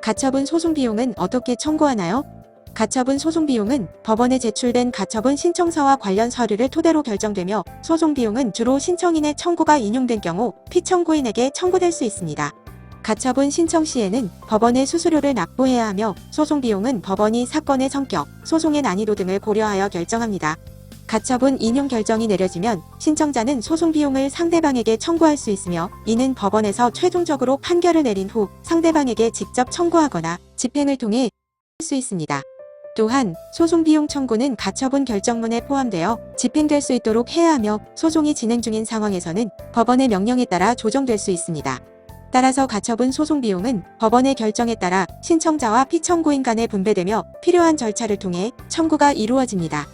가처분 소송 비용은 어떻게 청구하나요? 가처분 소송 비용은 법원에 제출된 가처분 신청서와 관련 서류를 토대로 결정되며 소송 비용은 주로 신청인의 청구가 인용된 경우 피청구인에게 청구될 수 있습니다. 가처분 신청 시에는 법원에 수수료를 납부해야 하며 소송 비용은 법원이 사건의 성격, 소송의 난이도 등을 고려하여 결정합니다. 가처분 인용 결정이 내려지면 신청자는 소송 비용을 상대방에게 청구할 수 있으며 이는 법원에서 최종적으로 판결을 내린 후 상대방에게 직접 청구하거나 집행을 통해 할 수 있습니다. 또한 소송 비용 청구는 가처분 결정문에 포함되어 집행될 수 있도록 해야 하며 소송이 진행 중인 상황에서는 법원의 명령에 따라 조정될 수 있습니다. 따라서 가처분 소송 비용은 법원의 결정에 따라 신청자와 피청구인 간에 분배되며 필요한 절차를 통해 청구가 이루어집니다.